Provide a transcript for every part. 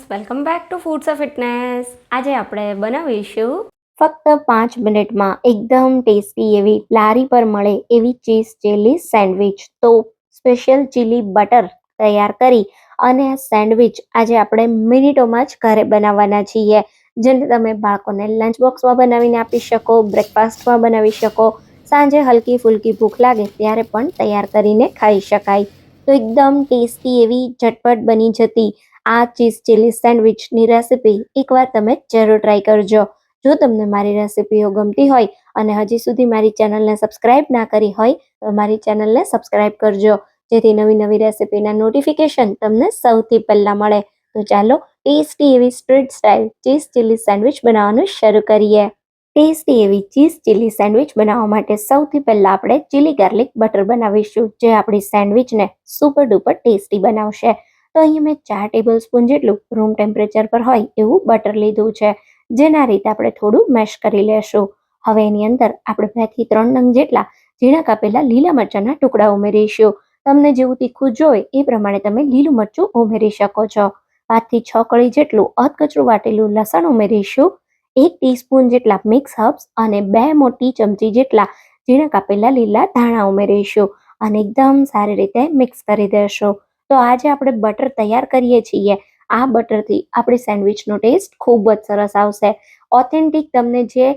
Friends welcome back to foods of fitness આજે આપણે બનાવીશું ફક્ત પાંચ મિનિટમાં એકદમ ટેસ્ટી એવી લારી પર મળે એવી ચીઝ ચીલી સેન્ડવિચ. તો સ્પેશિયલ ચીલી બટર તૈયાર કરી અને સેન્ડવિચ આજે આપણે મિનિટોમાં જ ઘરે બનાવવાના છીએ. જેને તમે બાળકોને લંચ બોક્સમાં બનાવીને આપી શકો બ્રેકફાસ્ટમાં બનાવી શકો, સાંજે હલકી ફુલકી ભૂખ લાગે ત્યારે પણ તૈયાર કરીને ખાઈ શકાય. તો એકદમ ટેસ્ટી એવી ઝટપટ બની જતી આ ચીઝ ચીલી સેન્ડવિચની રેસિપી એકવાર તમે જરૂર ટ્રાય કરજો. જો તમને મારી રેસિપીઓ ગમતી હોય અને હજી સુધી મારી ચેનલને સબસ્ક્રાઇબ ના કરી હોય, તો મારી ચેનલને સબસ્ક્રાઇબ કરજો. જેથી નવી નવી રેસિપીના નોટિફિકેશન તમને સૌથી પહેલાં મળે. તો ચાલો ટેસ્ટી એવી street style cheese chilli sandwich બનાવવાનું શરૂ કરીએ. ટેસ્ટી એવી ચીઝ ચીલી સેન્ડવિચ બનાવવા માટે સૌથી પહેલાં આપણે ચીલી ગાર્લિક બટર બનાવીશું, જે આપણી સેન્ડવિચને સુપર ડુપર ટેસ્ટી બનાવશે. તો અહીં મેં ચાર ટેબલ સ્પૂન જેટલું રૂમ ટેમ્પરેચર પર હોય એવું બટર લીધું છે, જેના રીતે આપણે થોડું મેશ કરી લેશું. હવે એની અંદર આપણે બેથી ત્રણ નંગ જેટલા ઝીણા કાપેલા લીલા મરચાંના ટુકડા ઉમેરીશું. તમને જેવું તીખું જોઈએ એ પ્રમાણે તમે લીલું મરચું ઉમેરી શકો છો. પાંચથી છ કળી જેટલું અધકચરું વાટેલું લસણ ઉમેરીશું. એક ટીસ્પૂન જેટલા મિક્સ હર્બ્સ અને બે મોટી ચમચી જેટલા ઝીણા કાપેલા લીલા ધાણા ઉમેરીશું અને એકદમ સારી રીતે મિક્સ કરી દેશું. તો આજે આપણે બટર તૈયાર કરીએ છીએ. આ બટરથી આપણી સેન્ડવિચનો ટેસ્ટ ખૂબ જ સરસ આવશે. ઓથેન્ટિક તમને જે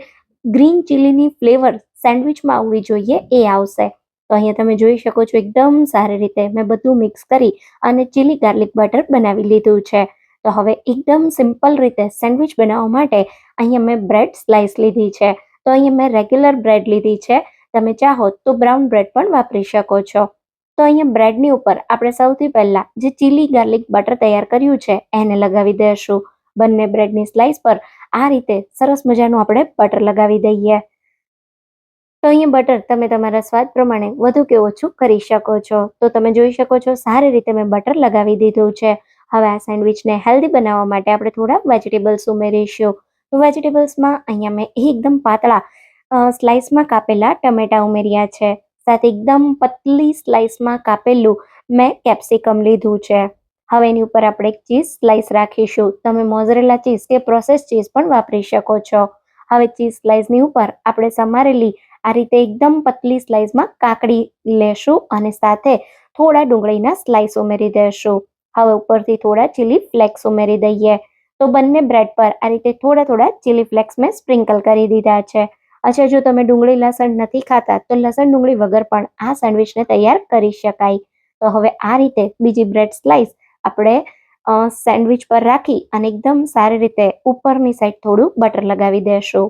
ગ્રીન ચીલીની ફ્લેવર સેન્ડવિચમાં આવવી જોઈએ એ આવશે. તો અહીંયા તમે જોઈ શકો છો એકદમ સારી રીતે મેં બધું મિક્સ કરી અને ચીલી ગાર્લિક બટર બનાવી લીધું છે. તો હવે એકદમ સિમ્પલ રીતે સેન્ડવિચ બનાવવા માટે અહીંયા મેં બ્રેડ સ્લાઇસ લીધી છે. તો અહીંયા મેં રેગ્યુલર બ્રેડ લીધી છે. તમે ચાહો તો બ્રાઉન બ્રેડ પણ વાપરી શકો છો. તો અહીંયા બ્રેડની ઉપર આપણે સૌથી પહેલાં જે ચીલી ગાર્લિક બટર તૈયાર કર્યું છે, એને લગાવી દઈશું બંને બ્રેડની સ્લાઇસ પર આ રીતે સરસ મજાનું આપણે બટર લગાવી દઈએ. તો અહીંયા બટર તમે તમારા સ્વાદ પ્રમાણે વધુ કે ઓછું કરી શકો છો. તો તમે જોઈ શકો છો, સારી રીતે મેં બટર લગાવી દીધું છે. હવે આ સેન્ડવિચને હેલ્ધી બનાવવા માટે આપણે થોડા વેજીટેબલ્સ ઉમેરીશું. વેજીટેબલ્સમાં અહીંયા મેં એકદમ પાતળા સ્લાઇસમાં કાપેલા ટમેટા ઉમેર્યા છે. સાથે એકદમ પતલી સ્લાઇસમાં કાપેલું મેં કેપ્સિકમ લીધું છે. હવે એની ઉપર આપણે એક ચીઝ સ્લાઇસ રાખીશું. તમે મોઝરેલા ચીઝ કે પ્રોસેસ ચીઝ પણ વાપરી શકો છો. હવે ચીઝ સ્લાઇસની ઉપર આપણે સમારેલી આ રીતે એકદમ પતલી સ્લાઇસમાં કાકડી લેશું અને સાથે થોડા ડુંગળીના સ્લાઇસ ઉમેરી દઈશું હવે ઉપરથી થોડા ચીલી ફ્લેક્સ ઉમેરી દઈએ. તો બંને બ્રેડ પર આ રીતે થોડા થોડા ચીલી ફ્લેક્સ મેં સ્પ્રિંકલ કરી દીધા છે. અચ્છા, જો તમે ડુંગળી લસણ નથી ખાતા, તો લસણ ડુંગળી વગર પણ આ સેન્ડવિચને તૈયાર કરી શકાય. તો હવે આ રીતે બીજી બ્રેડ સ્લાઇસ આપણે સેન્ડવિચ પર રાખી અને એકદમ સારી રીતે ઉપરની સાઈડ થોડું બટર લગાવી દેશું.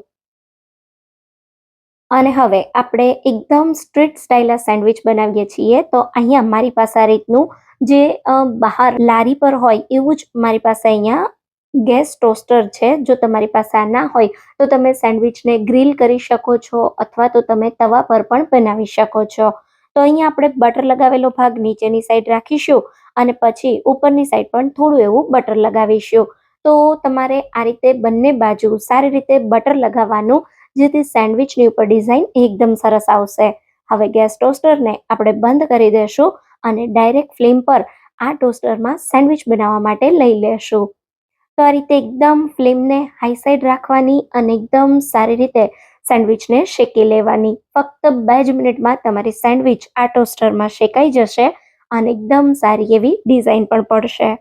અને હવે આપણે એકદમ સ્ટ્રીટ સ્ટાઇલ સેન્ડવિચ બનાવીએ છીએ, તો અહીંયા મારી પાસે આ રીતનું જે બહાર લારી પર હોય એવું જ મારી પાસે અહીંયા ગેસ ટોસ્ટર છે, જો તમારી પાસે આ ના હોય, તો તમે સેન્ડવિચને ગ્રીલ કરી શકો છો અથવા તો તમે તવા પર પણ બનાવી શકો છો. તો અહીંયા આપણે બટર લગાવેલો ભાગ નીચેની સાઈડ રાખીશું અને પછી ઉપરની સાઈડ પણ થોડું એવું બટર લગાવીશું. તો તમારે આ રીતે બંને બાજુ સારી રીતે બટર લગાવવાનું, જેથી સેન્ડવિચની ઉપર ડિઝાઇન એકદમ સરસ આવશે. હવે ગેસ ટોસ્ટરને આપણે બંધ કરી દેશું અને ડાયરેક્ટ ફ્લેમ પર આ ટોસ્ટરમાં સેન્ડવિચ બનાવવા માટે લઈ લેશું. તો આ રીતે એકદમ ફ્લેમને હાઈ સાઈડ રાખવાની અને એકદમ સારી રીતે સેન્ડવિચને શેકી લેવાની. ફક્ત બે જ મિનિટમાં તમારી સેન્ડવિચ આ ટોસ્ટરમાં શેકાઈ જશે અને એકદમ સારી એવી ડિઝાઇન પણ પડશે.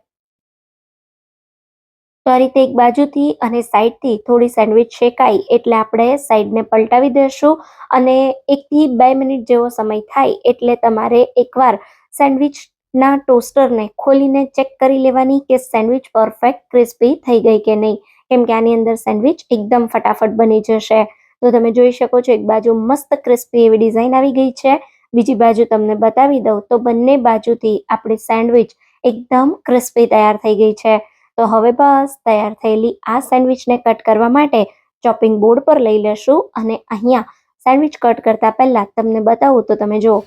તો આ રીતે એક બાજુથી અને સાઈડથી થોડી સેન્ડવિચ શેકાય એટલે આપણે સાઈડને પલટાવી દઈશું અને એકથી બે મિનિટ જેવો સમય થાય એટલે તમારે એકવાર સેન્ડવિચ ના ટોસ્ટરને ખોલીને ચેક કરી લેવાની કે સેન્ડવિચ પરફેક્ટ ક્રિસ્પી થઈ ગઈ કે નહીં. કેમ કે આની અંદર સેન્ડવિચ એકદમ ફટાફટ બની જશે. તો તમે જોઈ શકો છો, એક બાજુ મસ્ત ક્રિસ્પી એવી ડિઝાઇન આવી ગઈ છે. બીજી બાજુ તમને બતાવી દઉં તો બંને બાજુથી આપણી સેન્ડવિચ એકદમ ક્રિસ્પી તૈયાર થઈ ગઈ છે. તો હવે બસ તૈયાર થયેલી આ સેન્ડવિચને કટ કરવા માટે ચોપિંગ બોર્ડ પર લઈ લેશું અને અહીંયા સેન્ડવિચ કટ કરતા પહેલાં તમને બતાવું તો તમે જુઓ.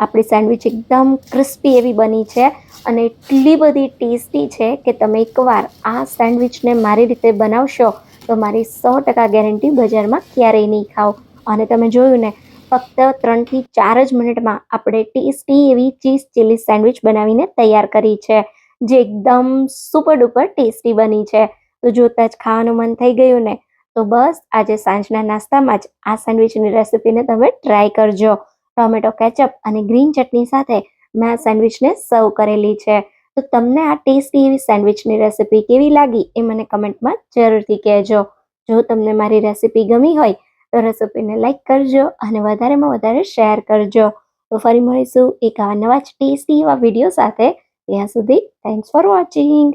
આપણી સેન્ડવિચ એકદમ ક્રિસ્પી એવી બની છે અને એટલી બધી ટેસ્ટી છે કે તમે એકવાર આ સેન્ડવિચને મારી રીતે બનાવશો તો મારી સો ટકા ગેરંટી બજારમાં ક્યારેય નહીં ખાઓ. અને તમે જોયું ને, ફક્ત ત્રણથી ચાર જ મિનિટમાં આપણે ટેસ્ટી એવી ચીઝ ચીલી સેન્ડવિચ બનાવીને તૈયાર કરી છે, જે એકદમ સુપર ડુપર ટેસ્ટી બની છે. તો જોતા જ ખાવાનું મન થઈ ગયું ને, તો બસ આજે સાંજના નાસ્તામાં જ આ સેન્ડવિચની રેસિપીને તમે ટ્રાય કરજો. ટોમેટો કેચઅપ અને ગ્રીન ચટણી સાથે મેં આ સેન્ડવિચને સર્વ કરેલી છે. તો તમને આ ટેસ્ટી એવી સેન્ડવિચની રેસિપી કેવી લાગી એ મને કમેન્ટમાં જરૂરથી કહેજો. જો તમને મારી રેસિપી ગમી હોય તો રેસિપીને લાઈક કરજો અને વધારેમાં વધારે શેર કરજો. તો ફરી મળીશું એક આવા નવા જ ટેસ્ટી એવા વીડિયો સાથે ત્યાં સુધી થેન્ક્સ ફોર વોચિંગ